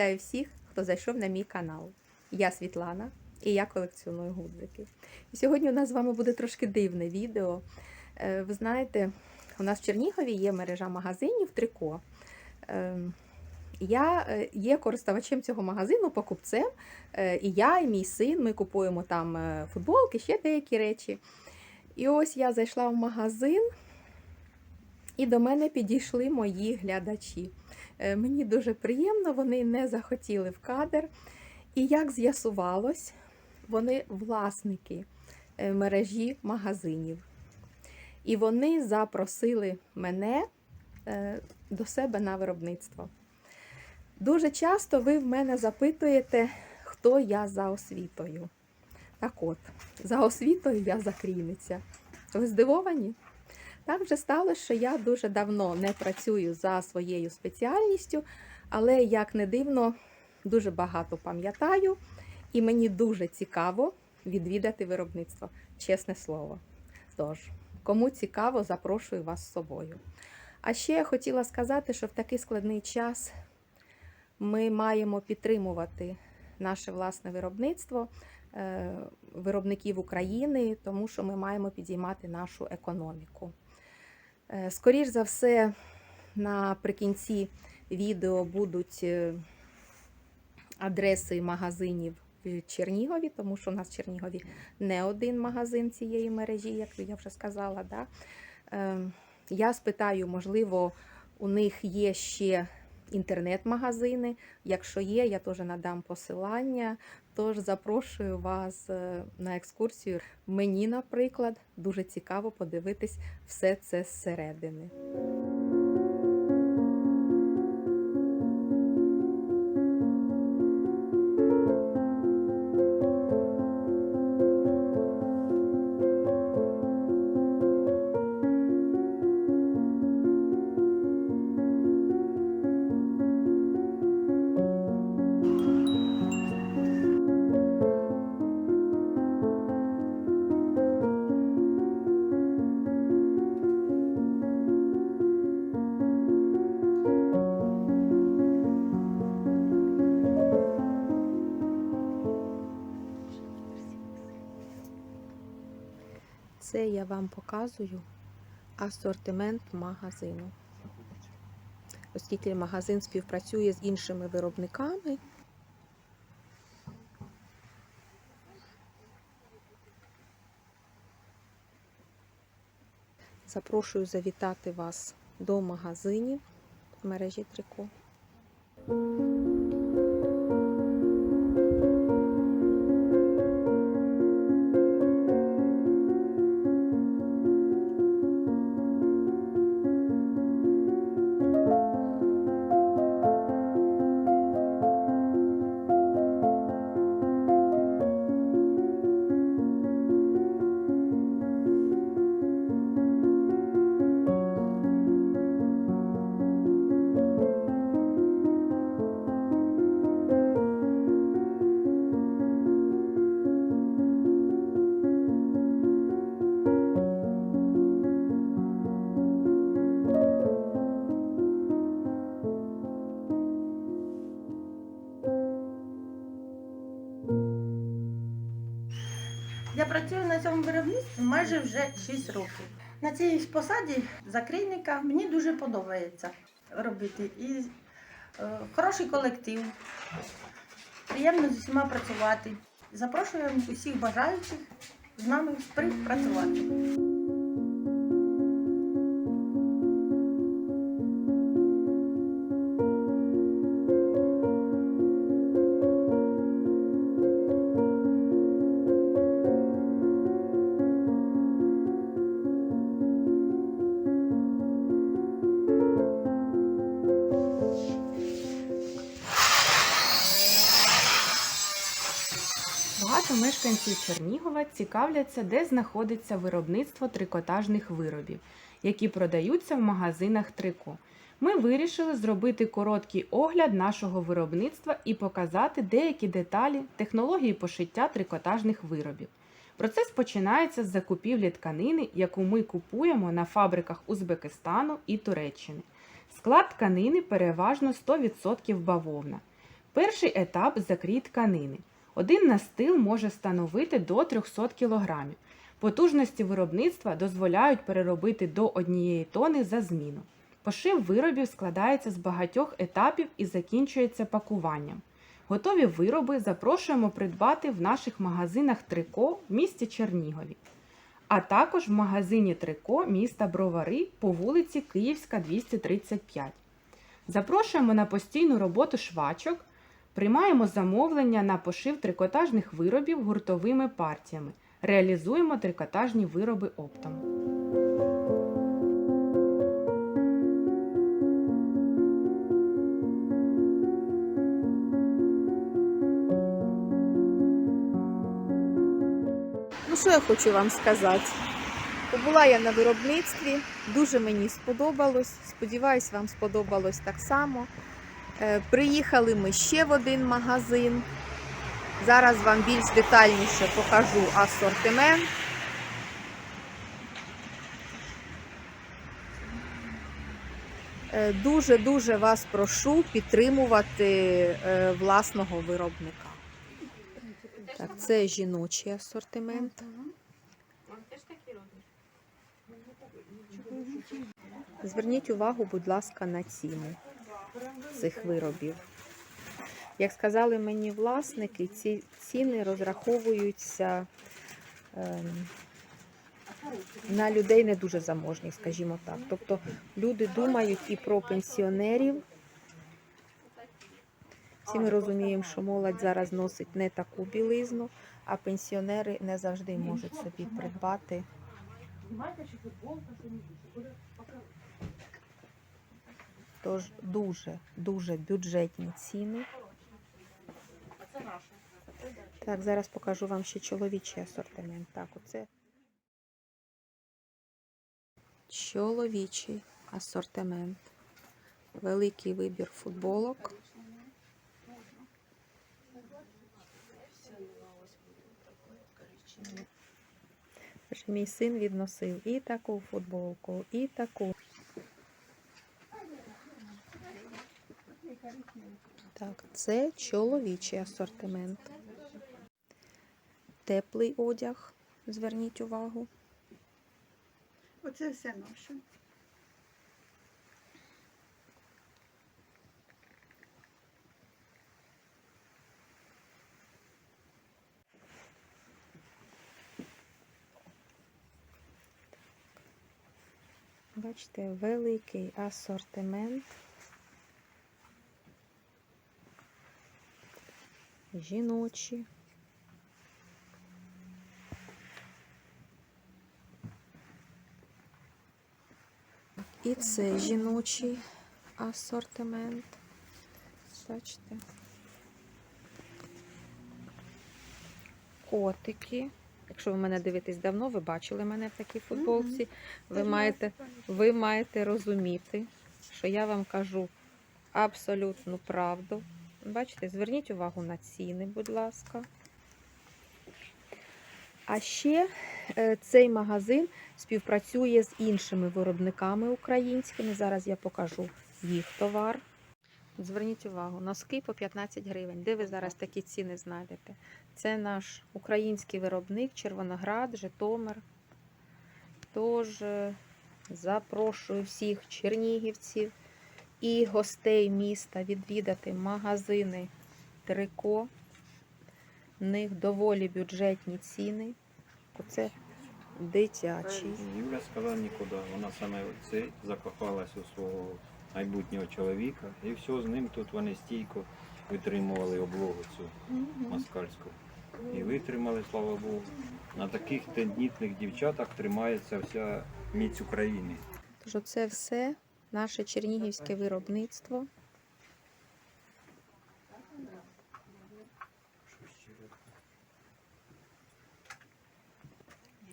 Вітаю всіх, хто зайшов на мій канал. Я Світлана і я колекціоную гудзики. І сьогодні у нас з вами буде трошки дивне відео. Е, Ви знаєте, у нас в Чернігові є мережа магазинів Трико. Е, Я е, є користувачем цього магазину, покупцем. І я, і мій син, ми купуємо там футболки, ще деякі речі. І ось я зайшла в магазин, і до мене підійшли мої глядачі. Е, Мені дуже приємно, вони не захотіли в кадр. І як з'ясувалось, вони власники е, мережі магазинів. І вони запросили мене е, до себе на виробництво. Дуже часто ви в мене запитуєте, хто я за освітою. Так от, за освітою я закрійниця. Ви здивовані? Так вже сталося, що я дуже давно не працюю за своєю спеціальністю, але, як не дивно, дуже багато пам'ятаю, і мені дуже цікаво відвідати виробництво, чесне слово. Тож, кому цікаво, запрошую вас з собою. А ще я хотіла сказати, що в такий складний час ми маємо підтримувати наше власне виробництво, е, виробників України, тому що ми маємо підіймати нашу економіку. Е, Скоріш за все, наприкінці відео будуть е, адреси магазинів в Чернігові, тому що у нас в Чернігові не один магазин цієї мережі, як я вже сказала. Да? Е, Я спитаю, можливо, у них є ще інтернет-магазини. Якщо є, я теж надам посилання. Тож запрошую вас е, на екскурсію. Мені, наприклад, дуже цікаво подивитись все це зсередини. Це я вам показую асортимент магазину. Оскільки магазин співпрацює з іншими виробниками. Запрошую завітати вас до магазинів мережі Трико. Майже вже 6 років. На цій посаді закрійника мені дуже подобається робити. І е, хороший колектив, приємно з усіма працювати. Запрошуємо усіх бажаючих з нами співпрацювати. Чернігова цікавляться, де знаходиться виробництво трикотажних виробів, які продаються в магазинах Трико. Ми вирішили зробити короткий огляд нашого виробництва і показати деякі деталі технології пошиття трикотажних виробів. Процес починається з закупівлі тканини, яку ми купуємо на фабриках Узбекистану і Туреччини. Склад тканини переважно 100% бавовна. Перший етап закрій тканини. Один настил може становити до 300 кг. Потужності виробництва дозволяють переробити до однієї тони за зміну. Пошив виробів складається з багатьох етапів і закінчується пакуванням. Готові вироби запрошуємо придбати в наших магазинах Трико в місті Чернігові, а також в магазині Трико міста Бровари по вулиці Київська, 235. Запрошуємо на постійну роботу швачок, приймаємо замовлення на пошив трикотажних виробів гуртовими партіями, реалізуємо трикотажні вироби оптом. Ну, що я хочу вам сказати? Побула я на виробництві, дуже мені сподобалось. Сподіваюсь, вам сподобалось так само. Е, Приїхали ми ще в один магазин. Зараз вам більш детальніше покажу асортимент. Е, Дуже-дуже вас прошу підтримувати е, власного виробника. Так, це жіночий асортимент. Зверніть увагу, будь ласка, на ціни цих виробів. Як сказали мені власники, ці ціни розраховуються ем, на людей не дуже заможних, скажімо так. Тобто люди думають і про пенсіонерів. Всі ми розуміємо, що молодь зараз носить не таку білизну, а пенсіонери не завжди можуть собі придбати Тож дуже, дуже бюджетні ціни. Так, зараз покажу вам ще чоловічий асортимент. Так, оце чоловічий асортимент. Великий вибір футболок. Мій син відносив і таку футболку, і таку. Так, це чоловічий асортимент. Теплий одяг. Зверніть увагу. Оце все наше. Бачите, великий асортимент. Жіночі. І це жіночий асортимент. Бачите. Котики. Якщо ви мене дивитесь давно, ви бачили мене в такій футболці. Ви маєте, ви маєте розуміти, що я вам кажу абсолютну правду. Бачите, зверніть увагу на ціни, будь ласка. А ще е, цей магазин співпрацює з іншими виробниками українськими. Зараз я покажу їх товар. Зверніть увагу, носки по 15 гривень. Де ви зараз такі ціни знайдете? Це наш український виробник Червоноград, Житомир. Тож е, запрошую всіх чернігівців і гостей міста відвідати магазини Трико. В них доволі бюджетні ціни. Оце дитячий. Юля сказала нікуди. Вона саме це закохалась у свого майбутнього чоловіка. І все, з ним тут вони стійко витримували облогу цю москальську. І витримали, слава Богу. На таких тендітних дівчатах тримається вся міць України. Тож оце все наше чернігівське виробництво.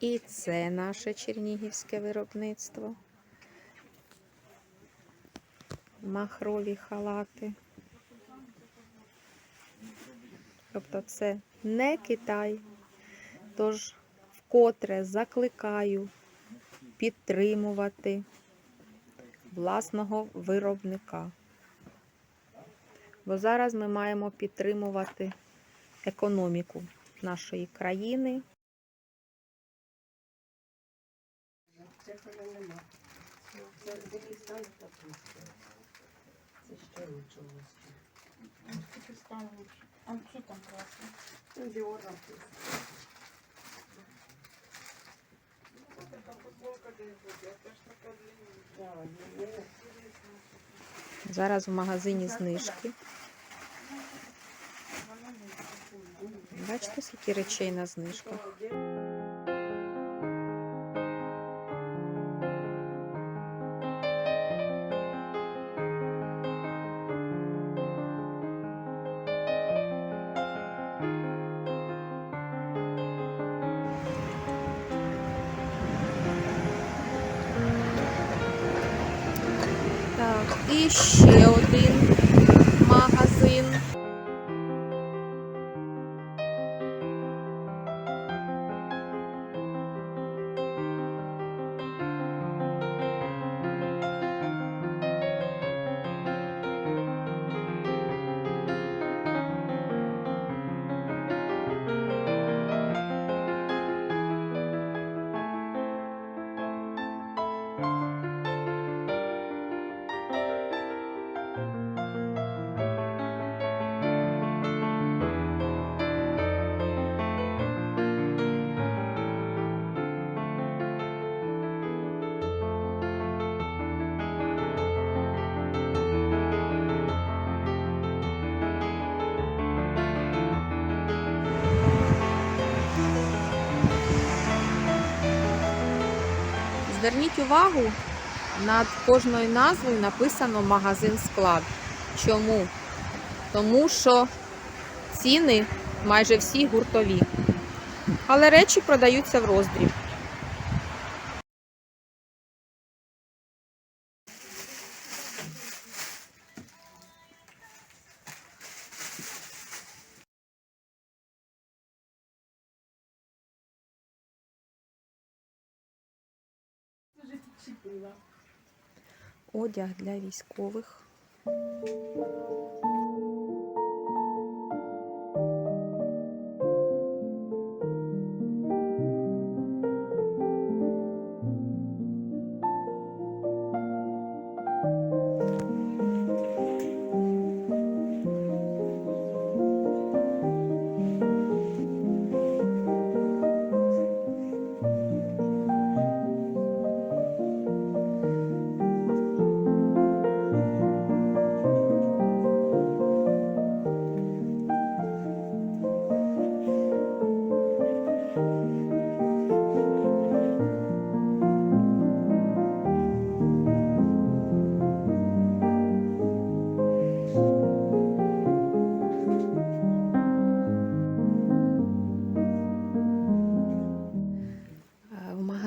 І це наше чернігівське виробництво. Махрові халати. Тобто це не Китай. Тож вкотре закликаю підтримувати власного виробника. Бо зараз ми маємо підтримувати економіку нашої країни. Це ще нічого. А що там класно? Зараз в магазині знижки. Бачите, скільки речей на знижках. І ще один Зверніть увагу, над кожною назвою написано магазин склад. Чому? Тому що ціни майже всі гуртові. Але речі продаються в роздріб. Одяг для військових.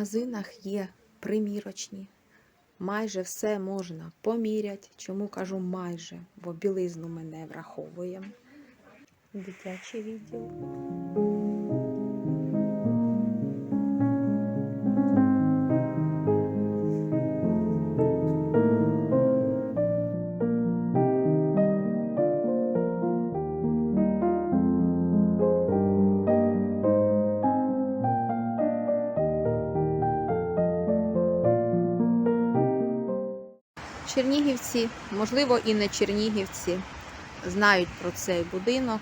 Магазинах є примірочні. Майже все можна поміряти. Чому кажу майже? Бо білизну ми не враховуємо. Дитячий відділ. Чернігівці, можливо, і не чернігівці, знають про цей будинок,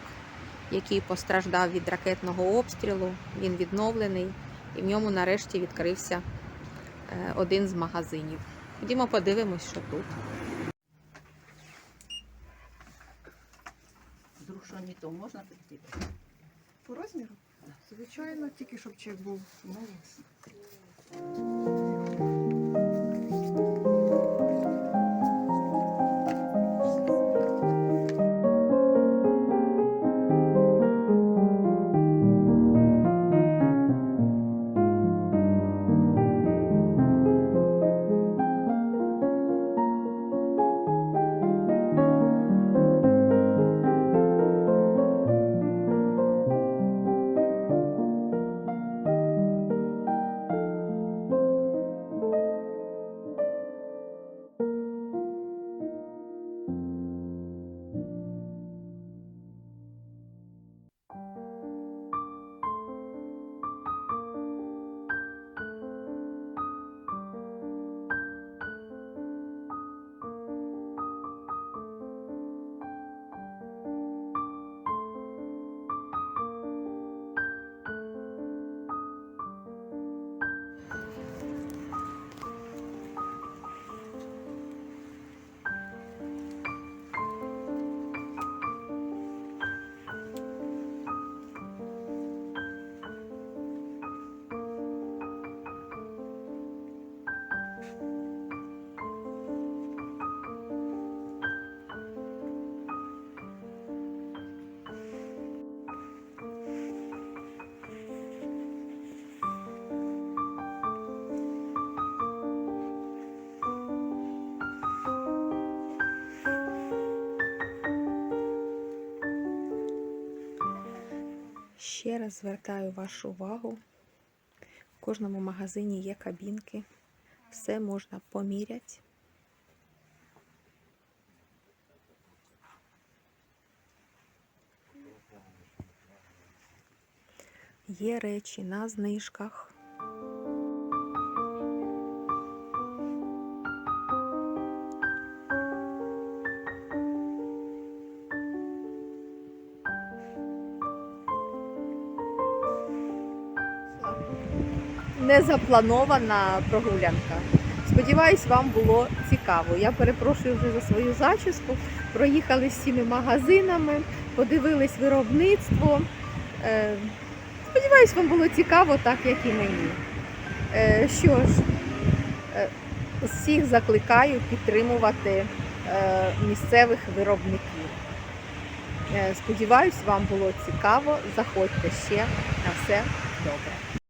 який постраждав від ракетного обстрілу. Він відновлений, і в ньому нарешті відкрився е, один з магазинів. Ходімо подивимось, що тут. Не то можна прийти? По розміру? Звичайно, тільки щоб чек був. Ну, Ще раз звертаю вашу увагу. В кожному магазині є кабінки. Все можна поміряти. Є речі на знижках. Незапланована прогулянка. Сподіваюсь, вам було цікаво. Я перепрошую вже за свою зачіску. Проїхали всіми магазинами, подивились виробництво. Е, Сподіваюсь, вам було цікаво, так як і мені. Е, Що ж, е, всіх закликаю підтримувати місцевих виробників. Сподіваюсь, вам було цікаво. Заходьте ще на все добре.